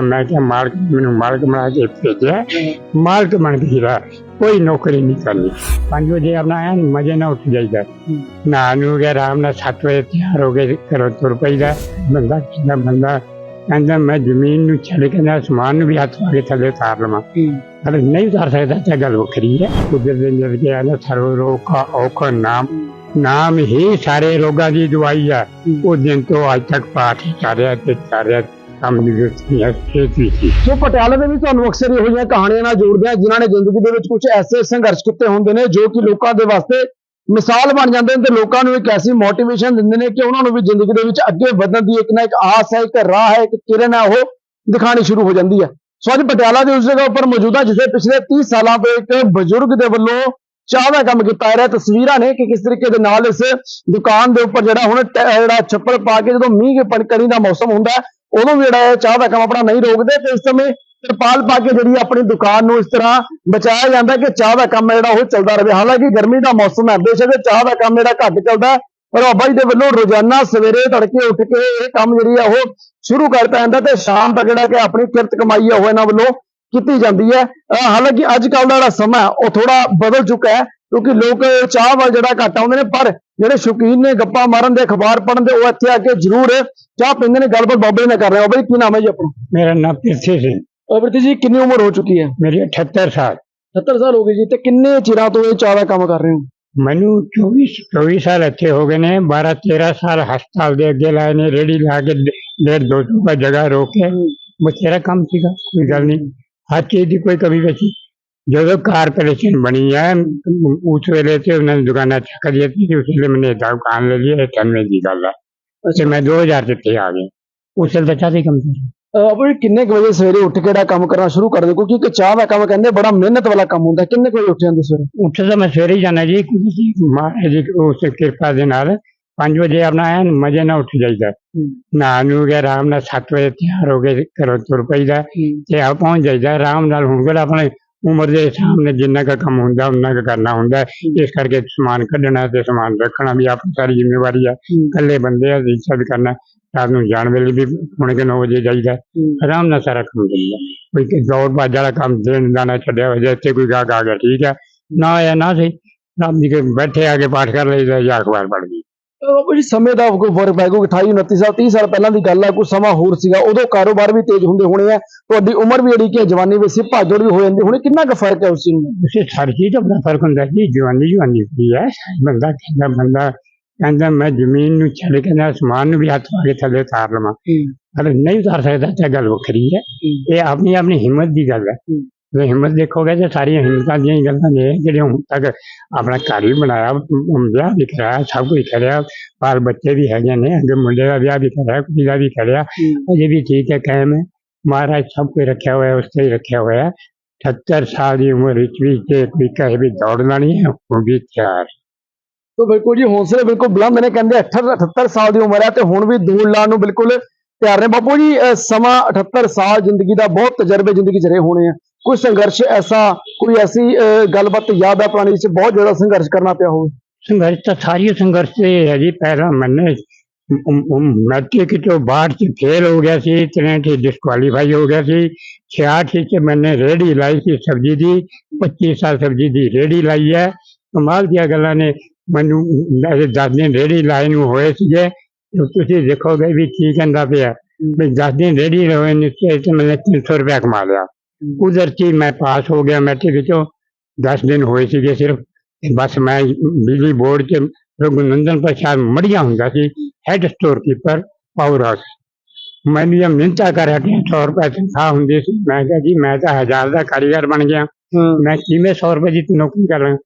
ਮੈਂ ਕਿਹਾ ਮਾਲਕ ਮੈਨੂੰ ਮਾਲਕ ਬਣਾ ਕੇ ਭੇਜਿਆ। ਮਾਲਕ ਬਣ ਕੇ ਹੀਰਾ ਕੋਈ ਨੌਕਰੀ ਨਹੀਂ ਕਰਨੀ। 5 ਵਜੇ ਆਪਣਾ ਆਇਆ ਮਜੇ ਨਾਲ ਉੱਠ ਜਾਈਦਾ। ਨਾ ਨੂੰ ਗਿਆ, ਆਰਾਮ ਨਾਲ 7 ਵਜੇ ਤਿਆਰ ਹੋ ਕੇ ਘਰੋਂ ਤੁਰ ਪਈਦਾ। ਬੰਦਾ ਕਿੰਨਾ ਬੰਦਾ ਕਹਿੰਦਾ, ਮੈਂ ਜ਼ਮੀਨ ਨੂੰ ਛੱਡ ਕੇ ਨਾ ਅਸਮਾਨ ਨੂੰ ਵੀ ਹੱਥ ਪਾ ਕੇ ਥੱਲੇ ਉਤਾਰ ਲਵਾਂ। ਪਰ ਨਹੀਂ ਉਤਾਰ ਸਕਦਾ, ਤਾਂ ਗੱਲ ਵੱਖਰੀ ਹੈ। ਕੁਦਰ ਦੇ ਅੰਦਰ ਗਿਆ ਸਰਵ ਰੋਗ ਔਖਾ ਨਾਮ ਨਾਮ ਹੀ ਸਾਰੇ ਰੋਗਾਂ ਦੀ ਦਵਾਈ ਆ। ਉਹ ਦਿਨ ਤੋਂ ਅੱਜ ਤੱਕ ਪਾਠ ਕਰ ਰਿਹਾ ਤੇ ਕਰ ਰਿਹਾ। ਕੰਮ ਦੀ ਜ਼ਰੂਰਤ ਹੈ ਖੇਤ ਸੀ? ਸੋ ਪਟਿਆਲੇ ਦੇ ਵਿੱਚ ਤੁਹਾਨੂੰ ਅਕਸਰ ਇਹੋ ਜਿਹੀਆਂ ਕਹਾਣੀਆਂ ਨਾਲ ਜੋੜਦੇ ਆ, ਜਿਨ੍ਹਾਂ ਨੇ ਜ਼ਿੰਦਗੀ ਦੇ ਵਿੱਚ ਕੁਝ ਐਸੇ ਸੰਘਰਸ਼ ਕੀਤੇ ਹੁੰਦੇ ਨੇ ਜੋ ਕਿ ਲੋਕਾਂ ਦੇ ਵਾਸਤੇ ਮਿਸਾਲ ਬਣ ਜਾਂਦੇ ਨੇ ਤੇ ਲੋਕਾਂ ਨੂੰ ਇੱਕ ਐਸੀ ਮੋਟੀਵੇਸ਼ਨ ਦਿੰਦੇ ਨੇ ਕਿ ਉਹਨਾਂ ਨੂੰ ਵੀ ਜ਼ਿੰਦਗੀ ਦੇ ਵਿੱਚ ਅੱਗੇ ਵਧਣ ਦੀ ਇੱਕ ਨਾ ਇੱਕ ਆਸ ਹੈ, ਇੱਕ ਰਾਹ ਹੈ, ਇੱਕ ਕਿਰਨ ਹੈ, ਉਹ ਦਿਖਾਣੀ ਸ਼ੁਰੂ ਹੋ ਜਾਂਦੀ ਹੈ। ਸੋ ਅੱਜ ਪਟਿਆਲਾ ਦੇ ਉਸ ਜਗ੍ਹਾ ਉੱਪਰ ਮੌਜੂਦ ਹਾਂ ਜਿੱਥੇ ਪਿਛਲੇ 30 ਸਾਲਾਂ ਤੋਂ ਇੱਕ ਬਜ਼ੁਰਗ ਦੇ ਵੱਲੋਂ ਚਾਹ ਦਾ ਕੰਮ ਕੀਤਾ ਜਾ ਰਿਹਾ। ਤਸਵੀਰਾਂ ਨੇ ਕਿ ਕਿਸ ਤਰੀਕੇ ਦੇ ਨਾਲ ਇਸ ਦੁਕਾਨ ਦੇ ਉੱਪਰ ਜਿਹੜਾ ਹੁਣ ਜਿਹੜਾ ਛੱਪੜ ਪਾ ਕੇ ਜਦੋਂ ਮੀਂਹ ਕੇ ਕਣੀ ਦਾ ਮੌਸਮ ਹੁੰਦਾ ਉਦੋਂ ਵੀ ਜਿਹੜਾ ਹੈ ਚਾਹ ਦਾ ਕੰਮ ਆਪਣਾ ਨਹੀਂ ਰੋਕਦੇ ਤੇ ਇਸ ਸਮੇਂ ਤਰਪਾਲ ਪਾ ਕੇ ਜਿਹੜੀ ਆਪਣੀ ਦੁਕਾਨ ਨੂੰ ਇਸ ਤਰ੍ਹਾਂ ਬਚਾਇਆ ਜਾਂਦਾ ਕਿ ਚਾਹ ਦਾ ਕੰਮ ਹੈ ਜਿਹੜਾ ਉਹ ਚੱਲਦਾ ਰਹੇ। ਹਾਲਾਂਕਿ ਗਰਮੀ ਦਾ ਮੌਸਮ ਹੈ ਬੇਸ਼ੱਕ ਇਹ ਚਾਹ ਦਾ ਕੰਮ ਜਿਹੜਾ ਘੱਟ ਚੱਲਦਾ ਹੈ, ਪਰ ਬਾਬਾ ਜੀ ਦੇ ਵੱਲੋਂ ਰੋਜ਼ਾਨਾ ਸਵੇਰੇ ਤੜਕੇ ਉੱਠ ਕੇ ਇਹ ਕੰਮ ਜਿਹੜੀ ਆ ਉਹ ਸ਼ੁਰੂ ਕਰਤਾ ਜਾਂਦਾ ਤੇ ਸ਼ਾਮ ਤੱਕ ਜਿਹੜਾ ਕਿ ਆਪਣੀ ਕਿਰਤ ਕਮਾਈ ਹੈ ਉਹ ਇਹਨਾਂ ਵੱਲੋਂ ਕੀਤੀ ਜਾਂਦੀ ਹੈ। ਹਾਲਾਂਕਿ ਅੱਜ ਕੱਲ੍ਹ ਦਾ ਜਿਹੜਾ ਸਮਾਂ ਉਹ ਥੋੜਾ ਬਦਲ ਚੁੱਕਾ ਹੈ। ਕਿਉਂਕਿ ਲੋਕ ਚਾਹ ਵੱਲ ਜਿਹੜਾ ਘੱਟ ਆਉਂਦੇ ਨੇ ਪਰ ਜਿਹੜੇ ਸ਼ੌਕੀਨ ਨੇ ਗੱਪਾਂ ਮਾਰਨ ਦੇ ਅਖਬਾਰ ਪੜ੍ਹਨ ਦੇ ਉਹ ਇੱਥੇ ਆ ਕੇ ਜ਼ਰੂਰ ਚਾਹ ਪੀਂਦੇ ਨੇ ਗੱਲਬਾਤ ਬਾਬੇ ਨਾਲ ਕਰ ਰਹੇ ਹੋ। ਬਾਬਾ ਕੀ ਨਾਮ ਹੈ ਜੀ ਆਪਣਾ? ਮੇਰਾ ਨਾਮ ਪਿਰਥੀ ਸਿੰਘ ਅਬਰਤੀ ਜੀ ਕਿੰਨੀ ਉਮਰ ਹੋ ਚੁੱਕੀ ਹੈ? ਮੇਰੀ 78 ਸਾਲ। 70 ਸਾਲ ਹੋ ਗਏ ਜੀ ਤੇ ਕਿੰਨੇ ਚਿਰਾਂ ਤੋਂ ਇਹ ਚਾਹ ਦਾ ਕੰਮ ਕਰ ਰਹੇ ਹੋ? ਮੈਨੂੰ 24 24 ਸਾਲ ਇੱਥੇ ਹੋ ਗਏ ਨੇ 12 13 ਸਾਲ ਹਸਪਤਾਲ ਦੇ ਅੱਗੇ ਲਾਏ ਨੇ ਰੇੜੀ ਲਾ ਕੇ ਡੇਢ ਦੋ ਸੌ ਦਾ ਜਗ੍ਹਾ ਰੋਕ ਕੇ। ਬਥੇਰਾ ਕੰਮ ਸੀਗਾ ਕੋਈ ਗੱਲ ਨਹੀਂ। ਹਰ ਚੀਜ਼ ਦੀ ਕੋਈ ਕਮੀ ਬਚੀ ਜਦੋਂ ਕਾਰਪੋਰੇਸ਼ਨ ਬਣੀ ਹੈ ਉਸ ਵੇਲੇ ਤੇ ਉਹਨਾਂ ਨੇ ਦੁਕਾਨਾਂ ਚੱਕ ਲਈ ਸੀ ਉਸ ਵੇਲੇ ਮੈंने ਦੁਕਾਨ ਲੈ ਲਈ ਇਹ ਟੰਨੇ ਦੀ ਗੱਲ ਹੈ ਤੇ ਮੈਂ 2000 ਚ ਇੱਥੇ ਆ ਗਿਆ ਉਸ ਵੇਲੇ ਤਾਂ ਚਾਹਤੇ ਕੰਮ ਸੀ ਅਬਰ ਕਿੰਨੇ ਕੁ ਵਜੇ ਸਵੇਰੇ ਉੱਠ ਕੇ ਜਿਹੜਾ ਕੰਮ ਕਰਨਾ ਸ਼ੁਰੂ ਕਰ ਦਿਓ ਕਿਉਂਕਿ ਇੱਕ ਚਾਹ ਦਾ ਕੰਮ ਕਹਿੰਦੇ ਬੜਾ ਮਿਹਨਤ ਵਾਲਾ ਕੰਮ ਹੁੰਦਾ ਹੈ। ਕਿੰਨੇ ਕੁ ਵਜੇ ਉੱਠ ਜਾਂਦੇ ਸਵੇਰੇ ਉੱਠ ਤਾਂ ਮੈਂ ਸਵੇਰੇ ਹੀ ਜਾਣਾ ਜੀ ਕੁਝ ਮਹਾਰਾਜ ਦੀ ਉਸ ਕਿਰਪਾ ਦੇ ਨਾਲ 5 ਵਜੇ ਆਪਣਾ ਐਨ ਮਜੇ ਨਾਲ ਉੱਠ ਜਾਈਦਾ ਨਾ ਨੂੰ ਗਿਆ ਆਰਾਮ ਨਾਲ 7 ਵਜੇ ਤਿਆਰ ਹੋ ਕੇ ਘਰੋਂ ਤੁਰ ਪਈਦਾ ਤੇ ਆ ਪਹੁੰਚ ਜਾਈਦਾ ਆਰਾਮ ਨਾਲ ਹੁਣ ਕੋਲ ਆਪਣੇ ਉਮਰ ਦੇ ਸਾਹਮਣੇ ਜਿੰਨਾ ਕੁ ਕੰਮ ਹੁੰਦਾ ਉਹਨਾਂ ਕੁ ਕਰਨਾ ਹੁੰਦਾ। ਹੈ। ਇਸ ਕਰਕੇ ਸਮਾਨ ਕੱਢਣਾ ਤੇ ਸਮਾਨ ਰੱਖਣਾ ਵੀ ਆਪਣੀ ਸਾਰੀ ਜ਼ਿੰਮੇਵਾਰੀ ਹੈ। ਇਕੱਲੇ ਬੰਦੇ ਆ ਜੀ ਸਭ ਕਰਨਾ ਰਾਤ ਨੂੰ ਜਾਣ ਵੇਲੇ ਵੀ ਹੁਣ ਕਿ 9 ਵਜੇ ਜਾਈਦਾ। ਆਰਾਮ ਨਾਲ ਸਾਰਾ ਕੰਮ ਹੁੰਦਾ ਕੋਈ ਕਿ ਦੌੜ ਭੱਜ ਵਾਲਾ ਕੰਮ ਦੇਣ ਦਾ ਨਾ ਛੱਡਿਆ ਹੋਇਆ ਜੇ ਇੱਥੇ ਕੋਈ ਗਾਹਕ ਆ ਗਿਆ ਠੀਕ ਹੈ ਨਾ ਆਇਆ ਨਾ ਸਹੀ ਰੱਬ ਜੀ ਕੇ ਬੈਠੇ ਆ ਕੇ ਪਾਠ ਕਰ ਲਈਦਾ ਜਾਂ ਅਖਬਾਰ ਪੜ੍ਹ ਲਈ ਅਬਰ ਜੀ ਸਮੇਂ ਦਾ ਕੋਈ ਫ਼ਰਕ ਪੈ ਗਿਆ 28 29 ਸਾਲ 30 ਸਾਲ ਪਹਿਲਾਂ ਦੀ ਗੱਲ ਹੈ ਕੁਝ ਸਮਾਂ ਹੋਰ ਸੀਗਾ ਉਦੋਂ ਕਾਰੋਬਾਰ ਵੀ ਤੇਜ਼ ਹੁੰਦੇ ਹੋਣੇ ਆ ਤੁਹਾਡੀ ਉਮਰ ਵੀ ਜਿਹੜੀ ਕਿ ਜਵਾਨੀ ਵਿੱਚ ਸੀ ਭਾਜੜ ਵੀ ਹੋ ਜਾਂਦੀ ਹੁਣੇ ਕਿੰਨਾ ਕੁ ਫ਼ਰਕ ਹੈ ਉਸ ਚੀਜ਼ ਨੂੰ ਉਸੇ ਹਰ ਚੀਜ਼ ਦਾ ਬੜਾ ਫ਼ਰਕ ਹੁੰਦਾ ਜੀ ਜਵਾਨੀ ਜਵਾਨੀ ਹੁੰਦੀ ਹੈ ਬੰਦਾ ਕਹਿੰਦਾ ਬੰਦਾ ਕਹਿੰਦਾ ਮੈਂ ਜ਼ਮੀਨ ਨੂੰ ਛੱਡ ਕੇ ਨਾ ਅਸਮਾਨ ਨੂੰ ਵੀ ਹੱਥ ਪਾ ਕੇ ਥੱਲੇ ਉਤਾਰ ਲਵਾਂ। ਪਰ ਨਹੀਂ ਉਤਾਰ ਸਕਦਾ ਤਾਂ ਗੱਲ ਵੱਖਰੀ ਹੈ। ਇਹ ਆਪਣੀ ਆਪਣੀ ਹਿੰਮਤ ਦੀ ਗੱਲ ਹੈ। ਜੇ ਹਿੰਮਤ ਦੇਖੋਗੇ ਤਾਂ ਸਾਰੀਆਂ ਹਿੰਮਤਾਂ ਦੀਆਂ ਹੀ ਗੱਲਾਂ ਨੇ ਜਿਹੜੇ ਹੁਣ ਤੱਕ ਆਪਣਾ ਘਰ ਵੀ ਬਣਾਇਆ ਅਮ ਵਿਆਹ ਵੀ ਕਰਾਇਆ ਸਭ ਕੁਝ ਕਰਿਆ ਬਾਲ ਬੱਚੇ ਵੀ ਹੈਗੇ ਨੇ ਅੱਗੇ ਮੁੰਡੇ ਦਾ ਵਿਆਹ ਵੀ ਕਰਿਆ ਕੁੜੀ ਦਾ ਵੀ ਕਰਿਆ ਅਜੇ ਵੀ ਠੀਕ ਹੈ ਕਾਇਮ ਹੈ। ਮਹਾਰਾਜ ਸਭ ਕੁਝ ਰੱਖਿਆ ਹੋਇਆ ਉਸ ਤੇ ਹੀ ਰੱਖਿਆ ਹੋਇਆ ਹੈ। 78 ਸਾਲ ਦੀ ਉਮਰ ਵਿੱਚ ਵੀ ਜੇ ਕੋਈ ਕਹੇ ਵੀ ਦੌੜਨਾ ਨਹੀਂ ਹੈ ਉਹ ਵੀ ਤਿਆਰ। ਤਾਂ ਬਿਲਕੁਲ ਜੀ ਹੌਸਲੇ ਬਿਲਕੁਲ ਬੁਲੰਦ ਨੇ ਕਹਿੰਦੇ 78 78 ਸਾਲ ਦੀ ਉਮਰ ਹੈ ਤੇ ਹੁਣ ਵੀ ਦੂਰ ਲਾਉਣ ਨੂੰ ਬਿਲਕੁਲ ਤਿਆਰ ਨੇ। ਬਾਪੂ ਜੀ ਅਹ ਸਮਾਂ 78 ਸਾਲ ਜ਼ਿੰਦਗੀ ਦਾ ਬਹੁਤ ਤਜਰਬੇ ਜ਼ਿੰਦਗੀ ਚ ਰਹੇ ਹੋਣੇ ਆ। ਕੋਈ ਸੰਘਰਸ਼ ਐਸਾ, ਕੋਈ ਐਸੀ ਗੱਲਬਾਤ ਯਾਦ ਹੈ ਪੁਰਾਣੀ ਜਿਸ 'ਚ ਬਹੁਤ ਜ਼ਿਆਦਾ ਸੰਘਰਸ਼ ਕਰਨਾ ਪਿਆ ਹੋਵੇ? ਸੰਘਰਸ਼ ਤਾਂ ਸਾਰੀ ਸੰਘਰਸ਼ ਤੇ ਹੈ ਜੀ, ਪਹਿਲਾਂ ਮੈਨੇ ਮੈਟ੍ਰਿਕ ਤੋਂ ਬਾਅਦ ਚ ਫੇਲ ਹੋ ਗਿਆ ਸੀ ਇਤਨੇ ਕਿ ਡਿਸਕੁਆਲੀਫਾਈ ਹੋ ਗਿਆ ਸੀ 66 ਚ ਮੈਨੇ ਰੇੜੀ ਲਾਈ ਸੀ ਸਬਜ਼ੀ ਦੀ 25 ਸਾਲ ਸਬਜ਼ੀ ਦੀ ਰੇੜੀ ਲਾਈ ਹੈ। ਕਮਾਲ ਦੀਆਂ ਗੱਲਾਂ ਨੇ, ਮੈਨੂੰ ਮੇਰੇ ਦਸ ਦਿਨ ਰੇੜੀ ਲਾਈ ਨੂੰ ਹੋਏ ਸੀਗੇ ਤੁਸੀਂ ਦੇਖੋਗੇ ਵੀ ਕੀ ਕਹਿੰਦਾ ਪਿਆ, ਵੀ ਦਸ ਦਿਨ ਰੇੜੀ ਹੋਏ ਨੇ ਤੇ ਤੇ ਮੈਨੇ 300 ਰੁਪਇਆ ਕਮਾ ਲਿਆ। ਕੁਦਰਤੀ ਮੈਂ ਪਾਸ ਹੋ ਗਿਆ ਮੈਟ੍ਰਿਕ ਚੋਂ 10 ਦਿਨ ਹੋਏ ਸੀਗੇ ਸਿਰਫ ਤੇ ਬਸ ਮੈਂ ਬਿਜਲੀ ਬੋਰਡ ਚ ਰਘੁਨੰਦਨ ਪ੍ਰਸਾਦ ਮੜੀਆਂ ਹੁੰਦਾ ਸੀ head store keeper power house ਮੈਨੂੰ ਇਹ ਮਿੰਤਾ ਕਰ ਹਟਿਆ 100 ਰੁਪਏ ਤਨਖਾਹ ਹੁੰਦੀ ਸੀ ਮੈਂ ਕਿਹਾ ਜੀ ਮੈਂ ਤਾਂ ਹਜ਼ਾਰ ਦਾ ਕਾਰੀਗਰ ਬਣ ਗਿਆ ਮੈਂ ਕਿਵੇਂ 100 ਰੁਪਏ ਦੀ ਨੌਕਰੀ ਕਰਾਂ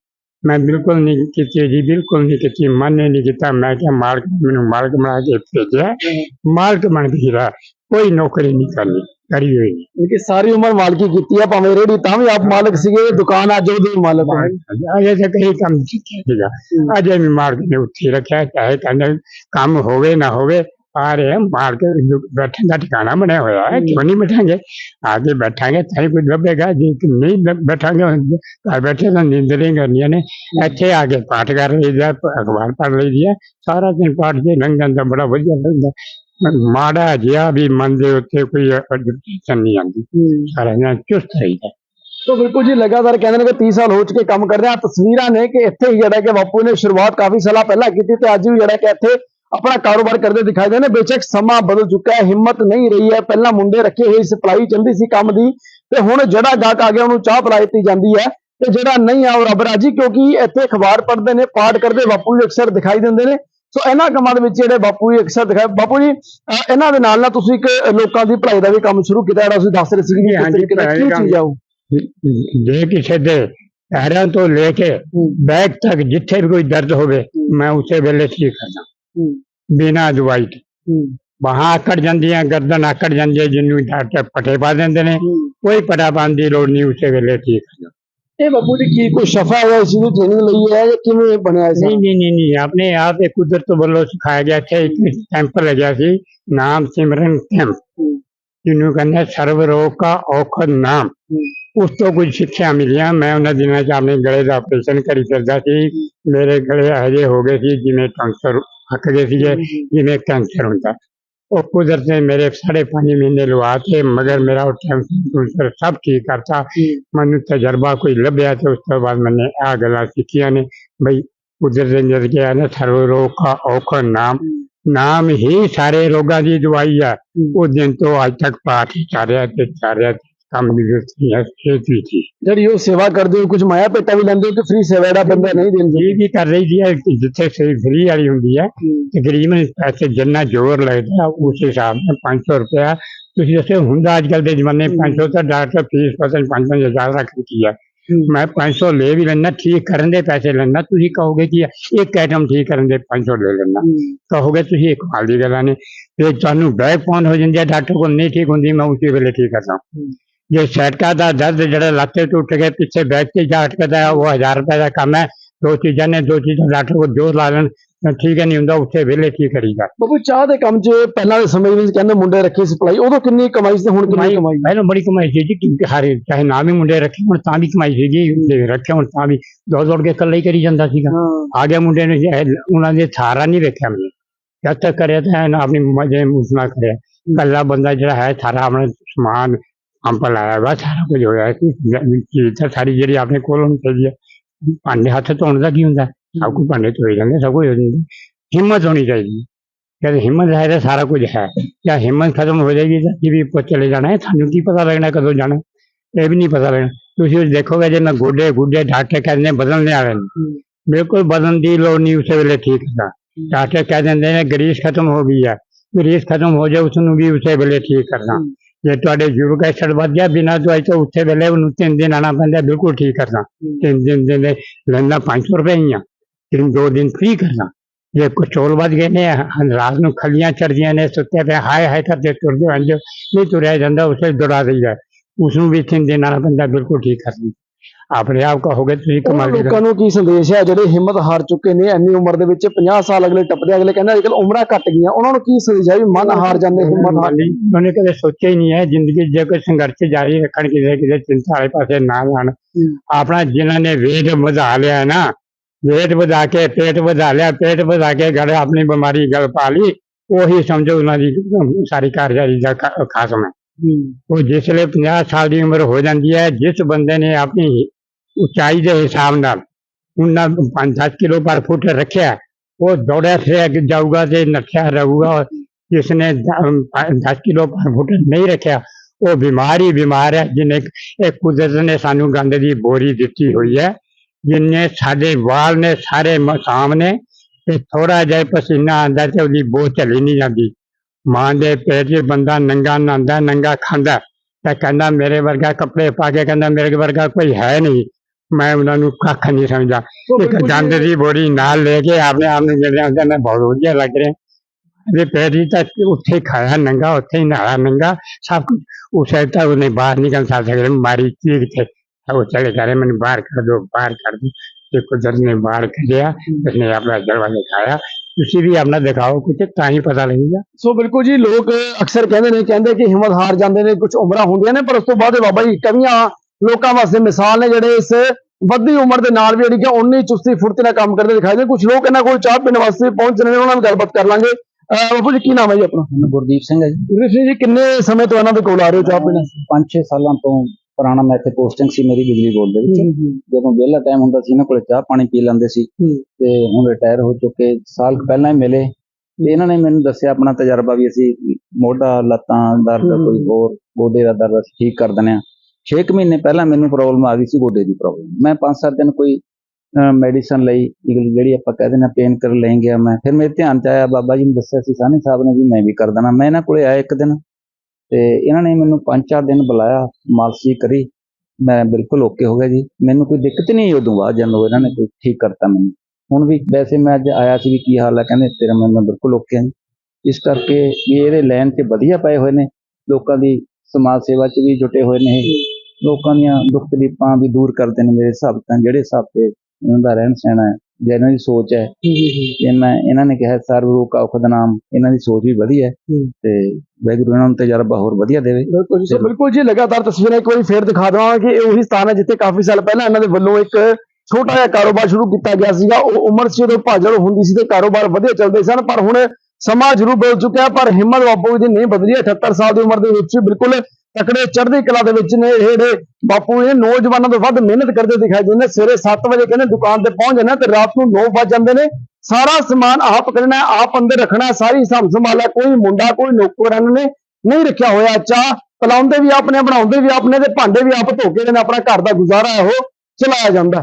ਮੈਂ ਬਿਲਕੁਲ ਨਹੀਂ ਕੀਤੀ ਜੀ ਬਿਲਕੁਲ ਨਹੀਂ ਕੀਤੀ ਮਨ ਨੇ ਨਹੀਂ ਕੀਤਾ ਮੈਂ ਕਿਹਾ ਮਾਲਕ ਮੈਨੂੰ ਮਾਲਕ ਬਣਾ ਕੇ ਭੇਜਿਆ ਮਾਲਕ ਬਣ ਕੇ ਹੀਰਾ ਕੋਈ ਨੌਕਰੀ ਨਹੀਂ ਕਰਨੀ ਕਰੀ ਹੋਈ ਨਹੀਂ। ਕਿ ਸਾਰੀ ਉਮਰ ਮਾਲਕੀ ਕੀਤੀ ਹੈ ਭਾਵੇਂ ਰੇੜੀ ਤਾਂ ਵੀ ਆਪ ਮਾਲਕ ਸੀਗੇ ਦੁਕਾਨ ਅੱਜ ਉਹਦੇ ਵੀ ਮਾਲਕ ਹੈ ਅਜੇ ਤੱਕ ਇਹ ਕੰਮ ਸਿੱਖਿਆ ਸੀਗਾ ਅਜੇ ਵੀ ਮਾਲਕ ਨੇ ਉੱਥੇ ਰੱਖਿਆ ਚਾਹੇ ਕਹਿੰਦੇ ਕੰਮ ਹੋਵੇ ਨਾ ਹੋਵੇ ਆ ਰਹੇ ਮਾਰ ਕੇ ਬੈਠਣ ਦਾ ਠਿਕਾਣਾ ਬਣਿਆ ਹੋਇਆ ਹੈ ਕਿਉਂ ਨਹੀਂ ਬੈਠਾਂਗੇ ਆਗੇ ਬੈਠਾਂਗੇ ਤਾਂ ਹੀ ਕੁਝ ਲੱਭੇਗਾ ਜੇ ਕਿ ਨਹੀਂ ਬ- ਬੈਠਾਂਗੇ ਘਰ ਬੈਠੇ ਤਾਂ ਨਿੰਦਰੇ ਕਰਨੀਆਂ ਨੇ। ਇੱਥੇ ਆ ਕੇ ਪਾਠ ਕਰ ਲਈਦਾ ਪ- ਅਖਬਾਰ ਪੜ੍ਹ ਲਈਦੀ ਹੈ ਸਾਰਾ ਦਿਨ ਪਾਠ ਦੇ ਮਾੜਾ ਜਿਹਾ ਵੀ ਮਨ ਦੇ ਉੱਤੇ ਕੋਈ ਅਡਿਕਸ਼ਨ ਨਹੀਂ ਆਉਂਦੀ। ਸਾਰਾ ਦਿਨ ਚੁਸਤ ਰਹੀਦਾ। ਤੋ ਬਿਲਕੁਲ ਜੀ ਲਗਾਤਾਰ ਕਹਿੰਦੇ ਨੇ ਕਿ 30 ਸਾਲ ਹੋ ਚੁੱਕੇ ਕੰਮ ਕਰਦੇ ਆ। ਤਸਵੀਰਾਂ ਨੇ ਕਿ ਇੱਥੇ ਹੀ ਜਿਹੜਾ ਕਿ ਬਾਪੂ ਨੇ ਸ਼ੁਰੂਆਤ ਕਾਫੀ ਸਾਲਾਂ ਪਹਿਲਾਂ ਕੀਤੀ ਤੇ ਅੱਜ ਵੀ ਜਿਹੜਾ ਕਿ ਇੱਥੇ ਆਪਣਾ ਕਾਰੋਬਾਰ ਕਰਦੇ ਦਿਖਾਈ ਦੇ ਨੇ। ਬੇਸ਼ੱਕ ਸਮਾਂ ਬਦਲ ਚੁੱਕਾ ਹੈ ਹਿੰਮਤ ਨਹੀਂ ਰਹੀ ਹੈ। ਪਹਿਲਾਂ ਮੁੰਡੇ ਰੱਖੇ ਹੋਏ ਸਪਲਾਈ ਚੱਲਦੀ ਸੀ ਕੰਮ ਦੀ ਤੇ ਹੁਣ ਜਿਹੜਾ ਗਾਹਕ ਆ ਗਿਆ ਉਹਨੂੰ ਚਾਹ ਪਿਲਾ ਦਿੱਤੀ ਜਾਂਦੀ ਹੈ ਤੇ ਜਿਹੜਾ ਨਹੀਂ ਆ ਉਹ ਰੱਬ ਰਾਜੀ ਕਿਉਂਕਿ ਇੱਥੇ ਅਖਬਾਰ ਪੜ੍ਹਦੇ ਨੇ ਪਾਠ ਕਰਦੇ ਬਾਪੂ ਜੀ ਅਕਸਰ ਦਿਖਾਈ ਦਿੰਦੇ ਨੇ। ਸੋ ਇਹਨਾਂ ਕੰਮਾਂ ਦੇ ਵਿੱਚ ਜਿਹੜੇ ਬਾਪੂ ਜੀ ਅਕਸਰ ਦਿਖਾਈ ਬਾਪੂ ਜੀ ਅਹ ਇਹਨਾਂ ਦੇ ਨਾਲ ਨਾਲ ਤੁਸੀਂ ਇੱਕ ਲੋਕਾਂ ਦੀ ਭਲਾਈ ਦਾ ਵੀ ਕੰਮ ਸ਼ੁਰੂ ਕੀਤਾ ਜਿਹੜਾ ਤੁਸੀਂ ਦੱਸ ਰਹੇ ਸੀ ਕਿ ਹਾਂਜੀ, ਨਾਲ ਭਲਾਈ ਕੀ ਦਾ ਚੀਜ਼ ਆ ਉਹ? ਜੇ ਕਿਸੇ ਦੇ ਪੈਰਾਂ ਤੋਂ ਲੈ ਕੇ ਬੈਕ ਤੱਕ ਜਿੱਥੇ ਵੀ ਕੋਈ ਦਰਦ ਹੋਵੇ ਮੈਂ ਉਸੇ ਵੇਲੇ ਠੀਕ ਕਰਦਾ। ਬਿਨਾਂ ਦਵਾਈ ਤੋਂ। ਬਾਹਾਂ ਆਕੜ ਜਾਂਦੀਆਂ ਗਰਦਨ ਆਕੜ ਜਾਂਦੀ ਹੈ ਜਿਹਨੂੰ ਡਾਕਟਰ ਪਟੇ ਪਾ ਦਿੰਦੇ ਨੇ। ਕੋਈ ਪਟਾ ਪਾਉਣ ਦੀ ਲੋੜ ਨਹੀਂ ਉਸੇ ਵੇਲੇ ਠੀਕ। ਕਰਦਾ ਇਹ ਬਾਪੂ ਜੀ ਕੀ ਕੋਈ ਸ਼ਫਾ ਹੋਇਆ ਇਸ ਦੀ ਟ੍ਰੇਨਿੰਗ ਲਈ ਹੈ ਜਾਂ ਕਿਵੇਂ ਬਣਿਆ ਇਸ ਨਹੀਂ ਨਹੀਂ ਨਹੀਂ ਨਹੀਂ ਆਪਣੇ ਆਪ ਇਹ ਕੁਦਰਤ ਵੱਲੋਂ ਸਿਖਾਇਆ ਗਿਆ ਇੱਥੇ ਇੱਕ ਕੈਂਪ ਲੱਗਿਆ ਸੀ ਨਾਮ ਸਿਮਰਨ ਕੈਂਪ ਜਿਹਨੂੰ ਕਹਿੰਦੇ ਸਰਵ ਰੋਗ ਦਾ ਔਖਦ ਨਾਮ ਉਸ ਤੋਂ ਕੁਝ ਸਿੱਖਿਆ ਮਿਲੀਆਂ ਮੈਂ ਉਹਨਾਂ ਦਿਨਾਂ 'ਚ ਆਪਣੇ ਗਲੇ ਦਾ ਆਪਰੇਸ਼ਨ ਕਰੀ ਫਿਰਦਾ ਸੀ ਮੇਰੇ ਗਲੇ ਇਹੋ ਜਿਹੇ ਹੋ ਗਏ ਸੀ ਜਿਵੇਂ ਕੈਂਸਰ ਹੱਕ ਗਏ ਸੀਗੇ ਜਿਵੇਂ ਕੈਂਸਰ ਹੁੰਦਾ ਉਹ ਕੁਦਰਤ ਨੇ ਮੇਰੇ ਸਾਢੇ ਪੰਜ ਮਹੀਨੇ ਲਵਾ ਕੇ ਮਗਰ ਮੇਰਾ ਉਹ ਕੈਂਸਰ ਸਭ ਠੀਕ ਕਰਤਾ ਮੈਨੂੰ ਤਜਰਬਾ ਕੋਈ ਲੱਭਿਆ ਤੇ ਉਸ ਤੋਂ ਬਾਅਦ ਮੈਨੇ ਆ ਗੱਲਾਂ ਸਿੱਖੀਆਂ ਨੇ ਬਈ ਕੁਦਰਤ ਨੇ ਜਦ ਕਿਹਾ ਨਾ ਸਰਵ ਰੋਗ ਦਾ ਔਖਦ ਨਾਮ ਨਾਮ ਹੀ ਸਾਰੇ ਰੋਗਾਂ ਦੀ ਦਵਾਈ ਹੈ ਉਹ ਦਿਨ ਤੋਂ ਅੱਜ ਤੱਕ ਪਾਠ ਕੰਮ ਦੀ ਵਿਅਸਤੀ ਹੈ ਇਹ ਵੀ ਸੀ ਜਿਹੜੀ ਉਹ ਸੇਵਾ ਕਰਦੇ ਹੋ ਕੁਝ ਮਾਇਆ ਪੇਟਾ ਵੀ ਲੈਂਦੇ ਹੋ ਕਿ ਫ੍ਰੀ ਸੇਵਾ ਜਿਹੜਾ ਬੰਦਾ ਨਹੀਂ ਦਿੰਦੇ? ਜੀ ਵੀ ਕਰ ਰਹੀ ਸੀ ਹੈ ਕਿ ਜਿੱਥੇ ਫਰੀ ਵਾਲੀ ਹੁੰਦੀ ਹੈ ਤਕਰੀਬਨ ਪੈਸੇ ਜਿੰਨਾ ਜ਼ੋਰ ਲੱਗਦਾ ਉਸ ਹਿਸਾਬ ਨਾਲ 500 ਰੁਪਇਆ ਤੁਸੀਂ ਦੱਸੋ ਹੁੰਦਾ ਅੱਜ ਕੱਲ੍ਹ ਦੇ ਜ਼ਮਾਨੇ 500 ਤਾਂ ਡਾਕਟਰ ਫੀਸ ਪਤਾ 5-5 ਹਜ਼ਾਰ ਰੱਖ ਦਿੱਤੀ ਹੈ। ਮੈਂ 500 ਲੈ ਵੀ ਲੈਣਾ ਠੀਕ ਕਰਨ ਦੇ ਪੈਸੇ ਲੈਣਾ ਤੁਸੀਂ ਕਹੋਗੇ ਕਿ ਇੱਕ ਆਈਟਮ ਠੀਕ ਕਰਨ ਦੇ 500 ਲੈ ਲੈਣਾ ਕਹੋਗੇ ਤੁਸੀਂ ਇੱਕ ਹਾਲ ਦੀ ਗੱਲਾਂ ਨੇ ਤੇ ਤੁਹਾਨੂੰ ਬੈਕ ਪਾਉਣ ਹੋ ਜਾਂਦੀ ਹੈ ਡਾਕਟਰ ਕੋਲ ਨਹੀਂ ਠੀਕ ਹੁੰਦੀ ਮੈਂ ਉਸੇ ਵੇਲੇ ਠੀਕ ਕਰਦਾ। ਜੇ ਸੈਟਕਾ ਦਾ ਦਰਦ ਜਿਹੜਾ ਲੱਤੇ ਟੁੱਟ ਕੇ ਪਿੱਛੇ ਬੈਠ ਕੇ ਜਾ ਅਟਕਦਾ ਹੈ ਉਹ 1000 ਰੁਪਏ ਦਾ ਕੰਮ ਹੈ ਦੋ ਚੀਜ਼ਾਂ ਨੇ ਦੋ ਚੀਜ਼ਾਂ ਡਾਕਟਰ ਕੋਲ ਜੋ ਲਾ ਲੈਣ ਤਾਂ ਠੀਕ ਹੈ ਨਹੀਂ ਹੁੰਦਾ ਉੱਥੇ ਵੇਲੇ ਠੀਕ ਕਰੀਦਾ ਬਾਪੂ ਚਾਹ ਦੇ ਕੰਮ 'ਚ ਪਹਿਲਾਂ ਦੇ ਸਮੇਂ ਵਿੱਚ ਕਹਿੰਦੇ ਮੁੰਡੇ ਰੱਖੇ ਸਪਲਾਈ ਉਦੋਂ ਕਿੰਨੀ ਕਮਾਈ ਸੀ ਤੇ ਹੁਣ ਕਿੰਨੀ ਕਮਾਈ ਪਹਿਲਾਂ ਬੜੀ ਕਮਾਈ ਸੀ ਜੀ ਕਿਉਂਕਿ ਹਰ ਚਾਹੇ ਨਾ ਵੀ ਮੁੰਡੇ ਰੱਖੇ ਹੁਣ ਤਾਂ ਵੀ ਕਮਾਈ ਸੀ ਜੀ ਜੇ ਰੱਖੇ ਹੁਣ ਤਾਂ ਵੀ ਦੌੜ ਦੌੜ ਕੇ ਇਕੱਲਾ ਹੀ ਕਰੀ ਜਾਂਦਾ ਸੀਗਾ ਹਾਂ ਆ ਗਿਆ ਮੁੰਡੇ ਨੇ ਜੇ ਉਹਨਾਂ ਦੇ ਸਾਰਾ ਨਹੀਂ ਵੇਖਿਆ ਮੈਂ ਜਦ ਤੱਕ ਕਰਿਆ ਤਾਂ ਇਹਨੇ ਆਪਣੀ ਮਜੇ ਮੁਸਨਾ ਕਰਿਆ ਕੱਲਾ ਬੰਦਾ ਜਿਹੜਾ ਹੈ ਸਾਰਾ ਆਪਣਾ ਸਮਾਨ ਅੰਪ ਲਾਇਆ ਵਾ ਸਾਰਾ ਕੁਝ ਹੋਇਆ ਕਿ ਚੀਜ਼ ਤਾਂ ਸਾਰੀ ਜਿਹੜੀ ਆਪਣੇ ਕੋਲ ਹੋਣੀ ਚਾਹੀਦੀ ਹੈ ਭਾਂਡੇ ਹੱਥ ਧੋਣ ਦਾ ਕੀ ਹੁੰਦਾ ਸਭ ਕੁਝ ਭਾਂਡੇ ਧੋਏ ਜਾਂਦੇ ਸਭ ਕੁਝ ਹੋ ਜਾਂਦਾ ਹਿੰਮਤ ਹੋਣੀ ਚਾਹੀਦੀ ਹੈ ਜਦ ਹਿੰਮਤ ਹੈ ਤਾਂ ਸਾਰਾ ਕੁਝ ਹੈ ਜਾਂ ਹਿੰਮਤ ਖਤਮ ਹੋ ਜਾਏਗੀ ਤਾਂ ਕੀ ਵੀ ਉੱਪਰ ਚਲੇ ਜਾਣਾ ਹੈ ਤੁਹਾਨੂੰ ਕੀ ਪਤਾ ਲੱਗਣਾ ਕਦੋਂ ਜਾਣਾ ਇਹ ਵੀ ਨਹੀਂ ਪਤਾ ਲੱਗਣਾ ਤੁਸੀਂ ਦੇਖੋਗੇ ਜੇ ਮੈਂ ਗੋਡੇ ਗੁੱਡੇ ਡਾਕਟਰ ਕਹਿੰਦੇ ਨੇ ਬਦਲਨੇ ਆ ਰਹੇ ਨੇ ਬਿਲਕੁਲ ਬਦਲਣ ਦੀ ਲੋੜ ਨਹੀਂ ਉਸੇ ਵੇਲੇ ਠੀਕ ਹੁੰਦਾ ਡਾਕਟਰ ਕਹਿ ਦਿੰਦੇ ਨੇ ਗਰੀਸ ਖਤਮ ਹੋ ਗਈ ਹੈ ਗਰੀਸ ਖਤਮ ਹੋ ਜਾਏ ਉਸ ਨੂੰ ਜੇ ਤੁਹਾਡੇ ਯੂਰਿਕ ਐਸਿਡ ਵੱਧ ਗਿਆ ਬਿਨਾਂ ਦਵਾਈ ਤੋਂ ਉਸੇ ਵੇਲੇ ਉਹਨੂੰ ਤਿੰਨ ਦਿਨ ਆਣਾ ਪੈਂਦਾ ਬਿਲਕੁਲ ਠੀਕ ਕਰਨਾ। ਤਿੰਨ ਦਿਨ ਦੇ ਦੇ ਲੈਂਦਾ 500 ਰੁਪਏ ਹੀ ਆ ਤਿੰਨ ਦੋ ਦਿਨ ਫ੍ਰੀ ਕਰਨਾ। ਜੇ ਕੋ ਚੋਲ ਵੱਧ ਗਏ ਨੇ ਹਾਂ, ਰਾਤ ਨੂੰ ਖਲੀਆਂ ਚੜਦੀਆਂ ਨੇ ਸੁੱਤੇ ਪਏ ਹਾਏ ਹਾਏ ਕਰਦੇ ਤੁਰਦੇ ਅੰਜ ਨਹੀਂ ਤੁਰਿਆ ਜਾਂਦਾ ਉਸੇ ਦੌੜਾ ਦਈਦਾ ਉਸ ਨੂੰ ਵੀ ਤਿੰਨ ਦਿਨ ਆਣਾ ਪੈਂਦਾ ਬਿਲਕੁਲ ਠੀਕ ਕਰਨਾ। ਆਪਣੇ ਆਪ ਕਹੋਗੇ ਤੁਸੀਂ ਉਹਨਾਂ ਕਮਾਲ ਦੀ ਲੋਕਾਂ ਨੂੰ ਕੀ ਸੰਦੇਸ਼ ਹੈ? ਜਿਹੜੇ ਹਿੰਮਤ ਹਾਰ ਚੁੱਕੇ ਨੇ ਇੰਨੀ ਉਮਰ ਦੇ ਵਿੱਚ 50 ਸਾਲ ਅਗਲੇ ਟੱਪਦੇ ਅਗਲੇ ਕਹਿੰਦੇ ਅੱਜਕੱਲ ਉਮਰਾਂ ਘਟ ਗਈਆਂ। ਉਹਨਾਂ ਨੂੰ ਕੀ ਸੰਦੇਸ਼ ਹੈ ਵੀ ਮਨ ਹਾਰ ਜਾਂਦੇ ਹਿੰਮਤ ਹਾਰ ਉਹਨੇ ਕਦੇ ਸੋਚਿਆ ਹੀ ਨਹੀਂ ਹੈ ਜ਼ਿੰਦਗੀ 'ਚ ਜੇ ਕੋਈ ਸੰਘਰਸ਼ ਜਾਰੀ ਰੱਖਣ ਕਿਸੇ ਕਿਸੇ ਚਿੰਤਾ ਵਾਲੇ ਪਾਸੇ ਨਾ ਜਾਣ। ਆਪਣਾ ਜਿਨ੍ਹਾਂ ਨੇ ਵੇਟ ਵਧਾ ਲਿਆ ਹੈ ਨਾ ਵੇਟ ਵਧਾ ਕੇ ਪੇਟ ਵਧਾ ਲਿਆ ਪੇਟ ਵਧਾ ਕੇ ਗੜ ਆਪਣੀ ਬਿਮਾਰੀ ਗਲ ਪਾ ਲਈ ਉਹੀ ਸਮਝੋ ਉਹਨਾਂ ਦੀ ਸਾਰੀ ਕਾਰਜਾਰੀ ਦਾ ਖਾ- ਖਾਸਮ ਹੈ। ਉਹ ਜਿਸ ਵੇਲੇ 50 ਸਾਲ ਦੀ ਉਮਰ ਹੋ ਜਾਂਦੀ ਹੈ ਜਿਸ ਬੰਦੇ ਨੇ ਆਪਣੀ ਉਚਾਈ ਦੇ ਹਿਸਾਬ ਨਾਲ ਉਹਨਾਂ 5-10 ਕਿਲੋ ਪਰ ਫੁੱਟ ਰੱਖਿਆ। ਉਹ ਦੌੜਿਆ ਫਿਰਿਆ ਜਾਊਗਾ ਤੇ ਨੱਠਿਆ ਰਹੂਗਾ। ਜਿਸ ਨੇ 10 ਕਿਲੋ ਪਰ ਫੁੱਟ ਨਹੀਂ ਰੱਖਿਆ, ਉਹ ਬਿਮਾਰ ਹੀ ਬਿਮਾਰ ਹੈ। ਜਿਹਨੇ ਇਹ ਕੁਦਰਤ ਨੇ ਸਾਨੂੰ ਗੰਦ ਦੀ ਬੋਰੀ ਦਿੱਤੀ ਹੋਈ ਹੈ। ਜਿੰਨੇ ਸਾਡੇ ਵਾਲ ਨੇ, ਸਾਰੇ ਮ- ਸਾਹਮਣੇ ਤੇ ਥੋੜਾ ਜਿਹਾ ਪਸੀਨਾ ਆਂਦਾ ਤੇ ਉਹਦੀ ਬੋ ਚਲੀ ਨਹੀਂ ਜਾਂਦੀ। ਮਾਂ ਦੇ ਪੇਟ 'ਚ ਬੰਦਾ ਨੰਗਾ ਨਹਾਉਂਦਾ, ਨੰਗਾ ਖਾਂਦਾ। ਤੇ ਕਹਿੰਦਾ, ਮੇਰੇ ਵਰਗਾ ਕੱਪੜੇ ਪਾ ਕੇ, ਕਹਿੰਦਾ, ਮੇਰੇ ਵਰਗਾ ਕੋਈ ਹੈ ਨਹੀਂ। ਮੈਂ ਉਹਨਾਂ ਨੂੰ ਕੱਖ ਨਹੀਂ ਸਮਝਦਾ। ਇੱਕ ਦੰਦ ਦੀ ਬੋਰੀ ਨਾਲ ਲੈ ਕੇ ਆਪਣੇ ਆਪ ਨੂੰ ਜਿਹੜੇ ਆਂਦੇ ਨੇ ਬਹੁਤ ਵਧੀਆ ਲੱਗ ਰਿਹਾ। ਇਹਦੇ ਪੈਰ ਹੀ ਤਾਂ ਉੱਥੇ ਖਾਇਆ ਨੰਗਾ ਉੱਥੇ ਹੀ ਨਹਾਇਆ ਨੰਗਾ। ਸਭ ਕੁਝ ਉਸੇ ਤਾਂ ਉਹਨੇ ਬਾਹਰ ਨਿਕਲ ਸਕਦੇ ਮਾਰੀ ਚੀਕ ਤੇ ਉਹ ਚਲੇ ਜਾ ਰਹੇ ਮੈਨੂੰ ਬਾਹਰ ਕਰ ਦੋ ਬਾਹਰ ਕਰ ਦੋ। ਤੇ ਕੁਦਰਤ ਨੇ ਬਾਹਰ ਕੱਢਿਆ ਉਸਨੇ ਆਪਣਾ ਜਲਵਾ ਦਿਖਾਇਆ ਤੁਸੀਂ ਵੀ ਆਪਣਾ ਦਿਖਾਓ ਕੁਝ ਤਾਂ ਹੀ ਪਤਾ ਲੱਗੇਗਾ। ਸੋ ਬਿਲਕੁਲ ਜੀ ਲੋਕ ਅਕਸਰ ਕਹਿੰਦੇ ਨੇ ਕਹਿੰਦੇ ਕਿ ਹਿੰਮਤ ਹਾਰ ਜਾਂਦੇ ਨੇ ਕੁਝ ਉਮਰਾਂ ਹੁੰਦੀਆਂ ਨੇ ਪਰ ਉਸ ਤੋਂ ਬਾਅਦ ਬਾਬਾ ਜੀ ਕਵੀਆਂ ਲੋਕਾਂ ਵਾਸਤੇ ਮਿਸਾਲ ਨੇ ਜਿਹੜੇ ਇਸ ਵੱਡੀ ਉਮਰ ਦੇ ਨਾਲ ਵੀ ਜਿਹੜੀ ਕਿ ਉਨੀ ਚੁਸਤੀ ਫੁਰਤੀ ਨਾਲ ਕੰਮ ਕਰਦੇ ਦਿਖਾਈ ਦੇ ਕੁਝ ਲੋਕ ਇਹਨਾਂ ਕੋਲ ਚਾਹ ਪੀਣ ਵਾਸਤੇ ਪਹੁੰਚ ਰਹੇ ਨੇ ਉਹਨਾਂ ਨਾਲ ਗੱਲਬਾਤ ਕਰ ਲਾਂਗੇ। ਬਾਪੂ ਜੀ ਕੀ ਨਾਮ ਹੈ ਜੀ ਆਪਣਾ? ਗੁਰਦੀਪ ਸਿੰਘ ਹੈ ਜੀ। ਗੁਰਦੀਪ ਸਿੰਘ ਜੀ ਕਿੰਨੇ ਸਮੇਂ ਤੋਂ ਇਹਨਾਂ ਦੇ ਕੋਲ ਆ ਰਹੇ ਹੋ ਚਾਹ ਪੀਣ? 5-6 ਸਾਲਾਂ ਤੋਂ ਪੁਰਾਣਾ ਮੈਂ ਇੱਥੇ ਪੋਸਟਿੰਗ ਸੀ ਮੇਰੀ ਬਿਜਲੀ ਬੋਰਡ ਦੇ ਵਿੱਚ। ਜਦੋਂ ਵਿਹਲਾ ਟਾਈਮ ਹੁੰਦਾ ਸੀ ਇਹਨਾਂ ਕੋਲੇ ਚਾਹ ਪਾਣੀ ਪੀ ਲੈਂਦੇ ਸੀ। ਤੇ ਹੁਣ ਰਿਟਾਇਰ ਹੋ ਚੁੱਕੇ ਸਾਲ ਪਹਿਲਾਂ ਹੀ ਮਿਲੇ। ਤੇ ਇਹਨਾਂ ਨੇ ਮੈਨੂੰ ਦੱਸਿਆ ਆਪਣਾ ਤਜਰਬਾ ਵੀ ਅਸੀਂ ਮੋਢਾ ਲੱਤਾਂ ਦਰਦ। ਕੋਈ ਹੋਰ ਗੋਡੇ ਦਾ ਦਰਦ ਠੀਕ ਕਰ ਦਿੰਦੇ ਆ 6 ਮਹੀਨੇ ਪਹਿਲਾਂ ਮੈਨੂੰ ਪ੍ਰੋਬਲਮ ਆ ਗਈ ਸੀ, ਗੋਡੇ ਦੀ ਪ੍ਰੋਬਲਮ ਮੈਂ 5-7 ਦਿਨ ਕੋਈ ਮੈਡੀਸਨ ਲਈ ਜਿਹੜੀ ਜਿਹੜੀ ਆਪਾਂ ਕਹਿੰਦੇ ਨੇ ਪੇਨ ਕਰ ਲੈ ਗਿਆ ਮੈਂ। ਫਿਰ ਮੇਰੇ ਧਿਆਨ ਚ ਆਇਆ, ਬਾਬਾ ਜੀ ਨੇ ਦੱਸਿਆ ਸੀ ਸਾਨੀ ਸਾਹਿਬ ਨੇ ਵੀ ਮੈਂ ਵੀ ਕਰ ਦੇਣਾ। ਮੈਂ ਇਹਨਾਂ ਕੋਲੇ ਆਇਆ ਇੱਕ ਦਿਨ ਤੇ ਇਹਨਾਂ ਨੇ ਮੈਨੂੰ ਪੰਜ ਚਾਰ ਦਿਨ ਬੁਲਾਇਆ, ਮਾਲਸ਼ੀ ਕਰੀ। ਮੈਂ ਬਿਲਕੁਲ ਓਕੇ ਹੋ ਗਿਆ ਜੀ। ਮੈਨੂੰ ਕੋਈ ਦਿੱਕਤ ਨਹੀਂ ਉਦੋਂ ਬਾਅਦ ਜਦੋਂ ਇਹਨਾਂ ਨੇ ਕੋਈ ਠੀਕ ਕਰਤਾ ਮੈਨੂੰ। ਹੁਣ ਵੀ ਵੈਸੇ ਮੈਂ ਅੱਜ ਆਇਆ ਸੀ ਵੀ ਕੀ ਹਾਲ ਹੈ ਕਹਿੰਦੇ ਤੇਰਾ ਮੈਂ ਮੈਂ ਬਿਲਕੁਲ ਓਕੇ ਹਾਂ ਜੀ। ਇਸ ਕਰਕੇ ਵੀ ਇਹਦੇ ਲਾਈਨ 'ਚ ਵਧੀਆ ਪਏ ਹੋਏ ਨੇ। ਲੋਕਾਂ ਦੀ ਸਮਾਜ ਸੇਵਾ 'ਚ ਵੀ ਜੁਟੇ ਹੋਏ ਨੇ। ਇਹ। ਲੋਕਾਂ ਦੀਆਂ ਦੁੱਖ ਤਕਲੀਫਾਂ ਵੀ ਦੂਰ ਕਰਦੇ ਨੇ ਮੇਰੇ ਹਿਸਾਬ ਤੋਂ ਜਿਹੜੇ ਹਿਸਾਬ ਤੇ ਇਹਨਾਂ ਦਾ ਰਹਿਣ ਸਹਿਣ ਹੈ ਜਾਂ ਇਹਨਾਂ ਦੀ ਸੋਚ ਹੈ ਤੇ ਮੈਂ ਇਹਨਾਂ ਨੇ ਕਿਹਾ ਸਰਵ ਰੋਗ ਕਾ ਖੁਦ ਨਾਮ ਇਹਨਾਂ ਦੀ ਸੋਚ ਵੀ ਵਧੀਆ ਹੈ। ਤੇ ਵਾਹਿਗੁਰੂ ਇਹਨਾਂ ਨੂੰ ਤਜਰਬਾ ਹੋਰ ਵਧੀਆ ਦੇਵੇ। ਬਿਲਕੁਲ ਜੀ ਬਿਲਕੁਲ ਜੀ ਲਗਾਤਾਰ ਤਸਵੀਰਾਂ ਇੱਕ ਵਾਰੀ ਫੇਰ ਦਿਖਾ ਦਵਾਂਗਾ ਕਿ ਇਹ ਉਹੀ ਸਥਾਨ ਹੈ ਜਿੱਥੇ ਕਾਫੀ ਸਾਲ ਪਹਿਲਾਂ ਇਹਨਾਂ ਦੇ ਵੱਲੋਂ ਇੱਕ ਛੋਟਾ ਜਿਹਾ ਕਾਰੋਬਾਰ ਸ਼ੁਰੂ ਕੀਤਾ ਗਿਆ ਸੀਗਾ। ਉਹ ਉਮਰ ਸੀ ਉਦੋਂ ਭਾਜੜ ਹੁੰਦੀ ਸੀ ਤੇ ਕਾਰੋਬਾਰ ਵਧੀਆ ਚੱਲਦੇ ਸਨ ਪਰ ਹੁਣ ਸਮਾਂ ਜ਼ਰੂਰ ਬਦਲ ਚੁੱਕਿਆ ਪਰ ਹਿੰਮਤ ਬਾਪੂ ਜੀ ਦੀ ਨਹੀਂ ਬਦਲੀ 78 ਸਾਲ ਦੀ ਉਮਰ ਦੇ ਵਿੱਚ ਬਿਲਕੁਲ ਤਕੜੇ ਚੜ੍ਹਦੀ ਕਲਾ ਦੇ ਵਿੱਚ ਨੇ ਇਹ ਜਿਹੜੇ ਬਾਪੂ ਇਹ ਨੌਜਵਾਨਾਂ ਤੋਂ ਵੱਧ ਮਿਹਨਤ ਕਰਦੇ ਦਿਖਾਈ ਦਿੰਦੇ ਸਵੇਰੇ 7 ਵਜੇ ਕਹਿੰਦੇ ਦੁਕਾਨ ਤੇ ਪਹੁੰਚ ਜਾਂਦੇ ਨੇ ਤੇ ਰਾਤ ਨੂੰ 9 ਵੱਜ ਜਾਂਦੇ ਨੇ। ਸਾਰਾ ਸਮਾਨ ਆਪ ਕਰਨਾ ਆਪ ਅੰਦਰ ਰੱਖਣਾ ਸਾਰੀ ਸਾਂਭ ਸੰਭਾਲ ਕੋਈ ਮੁੰਡਾ, ਕੋਈ ਨੌਕਰ ਇਹਨਾਂ ਨੇ ਨਹੀਂ ਰੱਖਿਆ ਹੋਇਆ। ਚਾਹ ਪਲਾਉਂਦੇ ਵੀ ਆਪਣੇ, ਬਣਾਉਂਦੇ ਵੀ ਆਪਣੇ ਤੇ ਭਾਂਡੇ ਵੀ ਆਪ ਧੋ ਕੇ ਇਹਨਾਂ ਆਪਣਾ ਘਰ ਦਾ ਗੁਜ਼ਾਰਾ ਹੈ ਉਹ ਚਲਾਇਆ ਜਾਂਦਾ।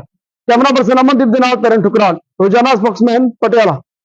ਕੈਮਰਾ ਪਰਸਨ ਅਮਨਦੀਪ ਦੇ ਨਾਲ ਤਰਨ ਠੁਕਰਾਲ, ਰੋਜ਼ਾਨਾ ਸਪੋਕਸਮੈਨ, ਪਟਿਆਲਾ।